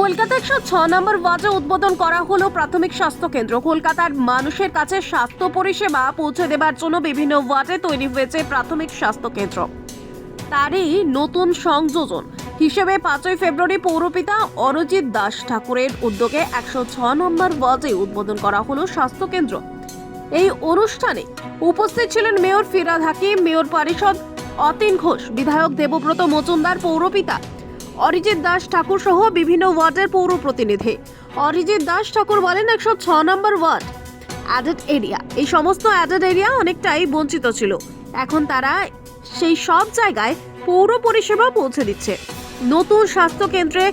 কলকাতার একশো ছ নম্বর ওয়ার্ডে উদ্বোধন করা হলো প্রাথমিক স্বাস্থ্য কেন্দ্র। কলকাতার মানুষের কাছে স্বাস্থ্য পরিষেবা পৌঁছে দেবার জন্য বিভিন্ন ওয়ার্ডে তৈরি হয়েছে প্রাথমিক স্বাস্থ্য কেন্দ্র। তারই নতুন সংযোজন হিসেবে পাঁচই ফেব্রুয়ারি পৌরপিতা অরজিৎ দাস ঠাকুরের উদ্যোগে একশো ছ নম্বর ওয়ার্ডে উদ্বোধন করা হলো স্বাস্থ্য কেন্দ্র। এই অনুষ্ঠানে উপস্থিত ছিলেন মেয়র ফিরাদ হাকিম, মেয়র পরিষদ অতীন ঘোষ, বিধায়ক দেবব্রত মজুমদার, পৌরপিতা অরিজিৎ দাস ঠাকুর সহ বিভিন্ন ওয়ার্ডের পৌর প্রতিনিধি। অরিজিৎ দাস ঠাকুর বলেন একশো ছ নম্বর ওয়ার্ড। অ্যাডেড এরিয়া এই সমস্ত অ্যাডেড এরিয়া অনেকটাই বঞ্চিত ছিল। এখন তারা সেই সব জায়গায় পৌর পরিষেবা পৌঁছে দিচ্ছে। নতুন স্বাস্থ্য কেন্দ্রে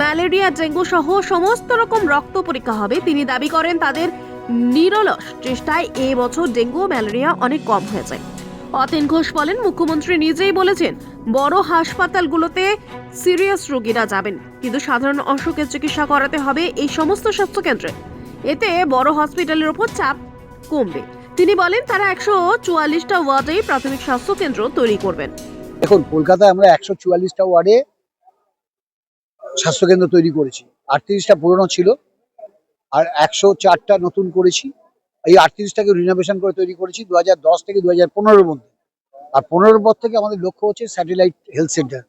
ম্যালেরিয়া, ডেঙ্গু সহ সমস্ত রকম রক্ত পরীক্ষা হবে। তিনি দাবি করেন তাদের নিরলস চেষ্টায় এ বছর ডেঙ্গু ম্যালেরিয়া অনেক কম হয়েছে। অতীন ঘোষ বলেন, মুখ্যমন্ত্রী নিজেই বলেছেন, বড় হাসপাতালগুলোতে সিরিয়াস রোগীরা যাবেন। কিন্তু সাধারণ অসুখের চিকিৎসা করাতে হবে এই সমস্ত স্বাস্থ্যকেন্দ্রে। এতে বড় হসপিটালের ওপর চাপ কমবে। তিনি বলেন, তারা একশো চুয়াল্লিশটা ওয়ার্ডেই প্রাথমিক স্বাস্থ্য কেন্দ্র তৈরি করবেন। দেখুন, কলকাতায় আমরা একশো চুয়াল্লিশটা ওয়ার্ডে স্বাস্থ্যকেন্দ্র তৈরি করেছি। আটত্রিশটা পুরনো ছিল, আর একশো চারটা নতুন করেছি। এই আটত্রিশটাকে রিনোভেশন করে তৈরি করেছি দু থেকে দু হাজার পনেরোর মধ্যে। আর পনেরোর পর থেকে আমাদের লক্ষ্য হচ্ছে স্যাটেলাইট হেলথ সেন্টার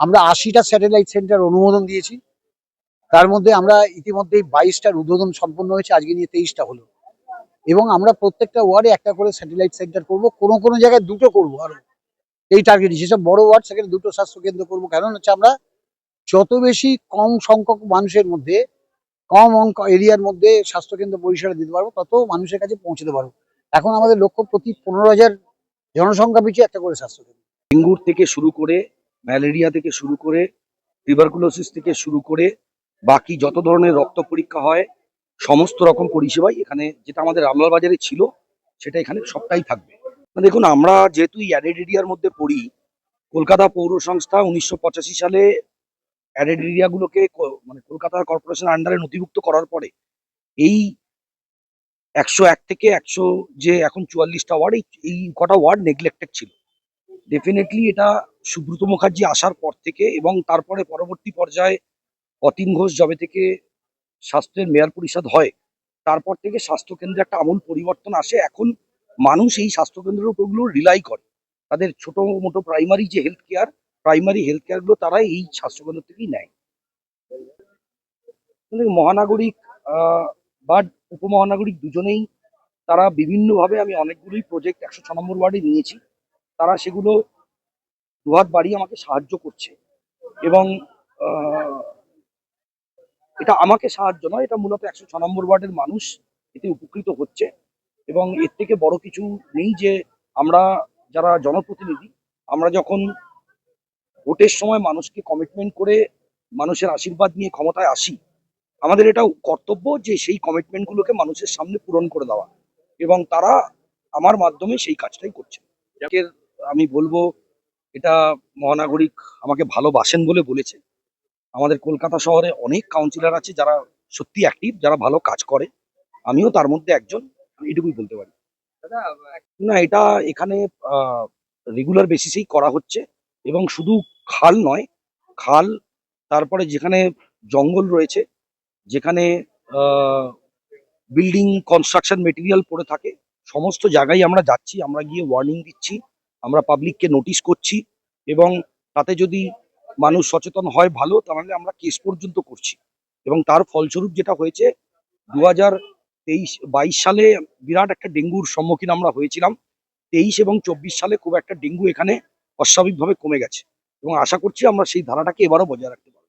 আমরা আশিটা স্যাটেলাইট সেন্টার অনুমোদন দিয়েছি। তার মধ্যে আমরা ইতিমধ্যেই বাইশটার উদ্বোধন সম্পন্ন হয়েছে, আজকে নিয়ে তেইশটা হলো। এবং আমরা প্রত্যেকটা ওয়ার্ডে একটা করে স্যাটেলাইট সেন্টার করব, কোনো কোনো জায়গায় দুটো করব আরও। এই টার্গেট যেসব বড় ওয়ার্ড, সেখানে দুটো স্বাস্থ্য কেন্দ্র করব। কারণ হচ্ছে আমরা যত বেশি কম সংখ্যক মানুষের মধ্যে কম অঙ্ক এরিয়ার মধ্যে স্বাস্থ্য কেন্দ্র পরিষেবা দিতে পারব, তত মানুষের কাছে পৌঁছতে পারব। এখন আমাদের লক্ষ্য প্রতি পনেরো হাজার জনসংখ্যা পিছিয়ে একটা করে স্বাস্থ্যকেন্দ্র। ডেঙ্গুর থেকে শুরু করে, ম্যালেরিয়া থেকে শুরু করে টিউবারকুলোসিস থেকে শুরু করে, বাকি যত ধরনের রক্ত পরীক্ষা হয়, সমস্ত রকম পরিষেবাই এখানে যেটা আমাদের রামলাল বাজারে ছিল, সেটা এখানে সবটাই থাকবে। দেখুন, আমরা যেহেতু অ্যাডেড এরিয়ার মধ্যে পড়ি, কলকাতা পৌর সংস্থা উনিশশো পঁচাশি সালে অ্যাডেড এরিয়াগুলোকে মানে কলকাতার কর্পোরেশন আন্ডারে নথিভুক্ত করার পরে এই একশো এক থেকে একশো যে এখন চুয়াল্লিশটা ওয়ার্ড, এই কটা ওয়ার্ড নেগলেক্টেড ছিল। ডেফিনেটলি এটা সুব্রত মুখার্জি আসার পর থেকে এবং তারপরে পরবর্তী পর্যায়ে অতীন ঘোষ জবে থেকে স্বাস্থ্যের মেয়র পরিষদ হয়, তারপর থেকে স্বাস্থ্যকেন্দ্রে একটা আমূল পরিবর্তন আসে। এখন মানুষ এই স্বাস্থ্যকেন্দ্রের উপরগুলো রিলাই করে। তাদের ছোট মোটো প্রাইমারি যে হেলথ কেয়ার প্রাইমারি হেলথ কেয়ারগুলো তারা এই স্বাস্থ্যকেন্দ্র থেকেই নেয়। মহানাগরিক বা উপমহানাগরিক দুজনেই তারা বিভিন্নভাবে আমি অনেকগুলোই প্রজেক্ট একশো ছ নম্বর ওয়ার্ডে নিয়েছি। তারা সেগুলো দুহাত বাড়িয়ে আমাকে সাহায্য করছে। এবং এটা আমাকে সাহায্য নয়, এটা মূলত একশো ছ নম্বর ওয়ার্ডের মানুষ এতে উপকৃত হচ্ছে। এবং এর থেকে বড় কিছু নেই যে আমরা যারা জনপ্রতিনিধি, আমরা যখন ভোটের সময় মানুষকে কমিটমেন্ট করে মানুষের আশীর্বাদ নিয়ে ক্ষমতায় আসি, আমাদের এটা কর্তব্য যে সেই কমিটমেন্টগুলোকে মানুষের সামনে পূরণ করে দেওয়া এবং তারা আমার মাধ্যমে সেই কাজটাই করছে। এর আমি বলব, এটা মহানাগরিক আমাকে ভালোবাসেন বলে বলেছে। আমাদের কলকাতা শহরে অনেক কাউন্সিলর আছে যারা সত্যি অ্যাক্টিভ যারা ভালো কাজ করে। আমিও তার মধ্যে একজন এটুকুই বলতে পারি। না, এটা এখানে রেগুলার বেসিসেই করা হচ্ছে এবং শুধু খাল নয়, খাল তারপরে যেখানে জঙ্গল রয়েছে, যেখানে বিল্ডিং কনস্ট্রাকশন মেটেরিয়াল পড়ে থাকে, সমস্ত জায়গায় আমরা যাচ্ছি, আমরা গিয়ে ওয়ার্নিং দিচ্ছি, আমরা পাবলিককে নোটিশ করছি এবং তাতে যদি মানুষ সচেতন হয় ভালো, তাহলে আমরা কেস পর্যন্ত করছি। এবং তার ফলস্বরূপ যেটা হয়েছে দু হাজার তেইশ, বাইশ সালে বিরাট একটা ডেঙ্গুর সম্মুখীন আমরা হয়েছিলাম, তেইশ এবং চব্বিশ সালে খুব একটা ডেঙ্গু এখানে অস্বাভাবিকভাবে কমে গেছে। এবং আশা করছি আমরা সেই ধারাটাকে এবারও বজায় রাখতে পারব।